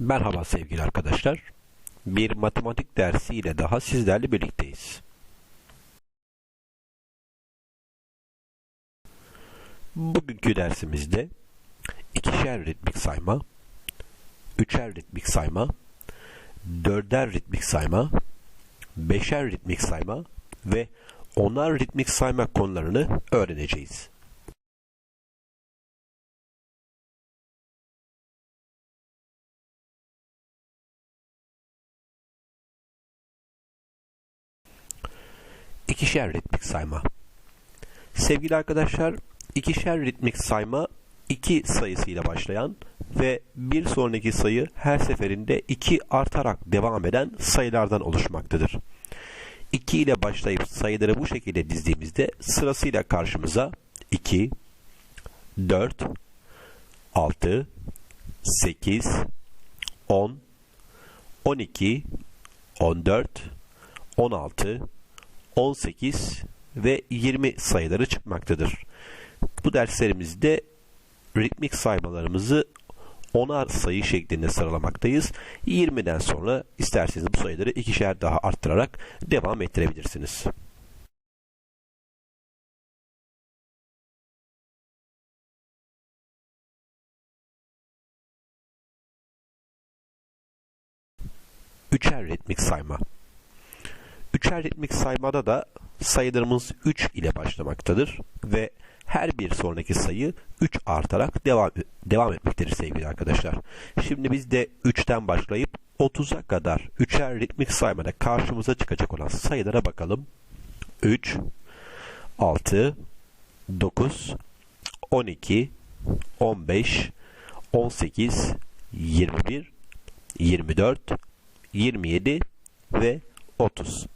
Merhaba sevgili arkadaşlar. Bir matematik dersi ile daha sizlerle birlikteyiz. Bugünkü dersimizde ikişer ritmik sayma, üçer ritmik sayma, dörder ritmik sayma, beşer ritmik sayma ve onar ritmik sayma konularını öğreneceğiz. İkişer ritmik sayma. Sevgili arkadaşlar, ikişer ritmik sayma iki sayısıyla başlayan ve bir sonraki sayı her seferinde iki artarak devam eden sayılardan oluşmaktadır. 2 ile başlayıp sayıları bu şekilde dizdiğimizde sırasıyla karşımıza 2, 4, 6, 8, 10, 12, 14, 16, 18 ve 20 sayıları çıkmaktadır. Bu derslerimizde ritmik saymalarımızı onar sayı şeklinde sıralamaktayız. 20'den sonra isterseniz bu sayıları ikişer daha arttırarak devam ettirebilirsiniz. Üçer ritmik sayma. Üçer ritmik saymada da sayılarımız 3 ile başlamaktadır ve her bir sonraki sayı 3 artarak devam, devam etmektedir sevgili arkadaşlar. Şimdi biz de 3'ten başlayıp 30'a kadar üçer ritmik saymada karşımıza çıkacak olan sayılara bakalım. 3, 6, 9, 12, 15, 18, 21, 24, 27 ve 30.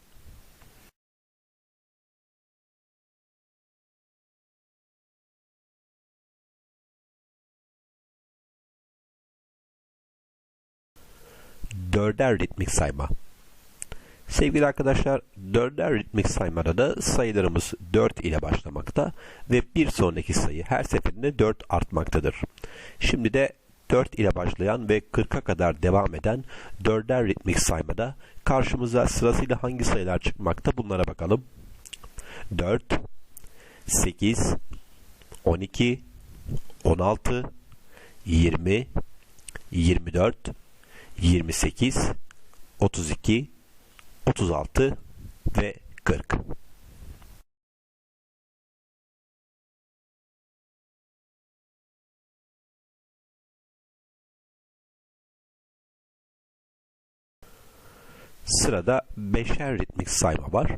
dörder ritmik sayma. Sevgili arkadaşlar, dörder ritmik saymada da sayılarımız 4 ile başlamakta ve bir sonraki sayı her seferinde 4 artmaktadır. Şimdi de 4 ile başlayan ve 40'a kadar devam eden dörder ritmik saymada karşımıza sırasıyla hangi sayılar çıkmakta bunlara bakalım. 4, 8, 12, 16, 20, 24, 28, 32, 36 ve 40. Sırada beşer ritmik sayma var.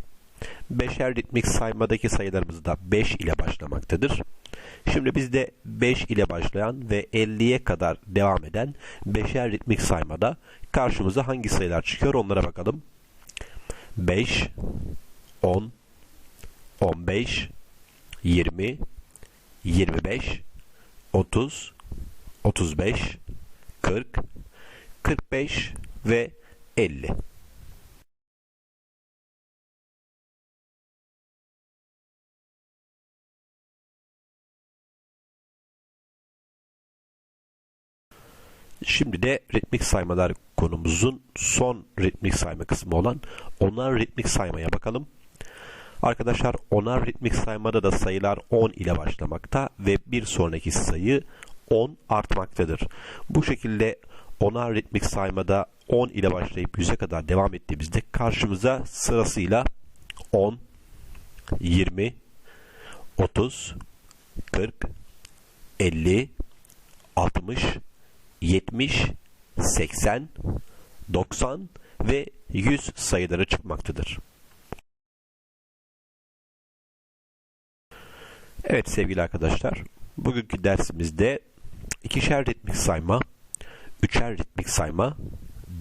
Beşer ritmik saymadaki sayılarımız da 5 ile başlamaktadır. Şimdi bizde 5 ile başlayan ve 50'ye kadar devam eden beşer ritmik saymada karşımıza hangi sayılar çıkıyor onlara bakalım. 5, 10, 15, 20, 25, 30, 35, 40, 45 ve 50. Şimdi de ritmik saymalar konumuzun son ritmik sayma kısmı olan onar ritmik saymaya bakalım. Arkadaşlar onar ritmik saymada da sayılar 10 ile başlamakta ve bir sonraki sayı 10 artmaktadır. Bu şekilde onar ritmik saymada 10 ile başlayıp 100'e kadar devam ettiğimizde karşımıza sırasıyla 10, 20, 30, 40, 50, 60, 70, 80, 90 ve 100 sayıları çıkmaktadır. Evet sevgili arkadaşlar, bugünkü dersimizde ikişer ritmik sayma, üçer ritmik sayma,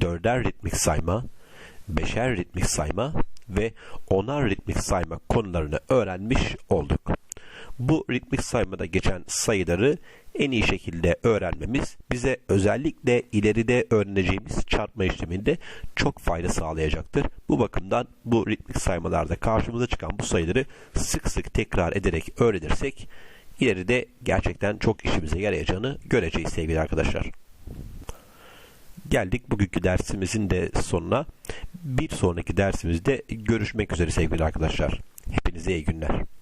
dörder ritmik sayma, beşer ritmik sayma ve onar ritmik sayma konularını öğrenmiş olduk. Bu ritmik saymada geçen sayıları en iyi şekilde öğrenmemiz bize özellikle ileride öğreneceğimiz çarpma işleminde çok fayda sağlayacaktır. Bu bakımdan bu ritmik saymalarda karşımıza çıkan bu sayıları sık sık tekrar ederek öğrenirsek ileride gerçekten çok işimize yarayacağını göreceğiz sevgili arkadaşlar. geldik bugünkü dersimizin de sonuna. Bir sonraki dersimizde görüşmek üzere sevgili arkadaşlar. Hepinize iyi günler.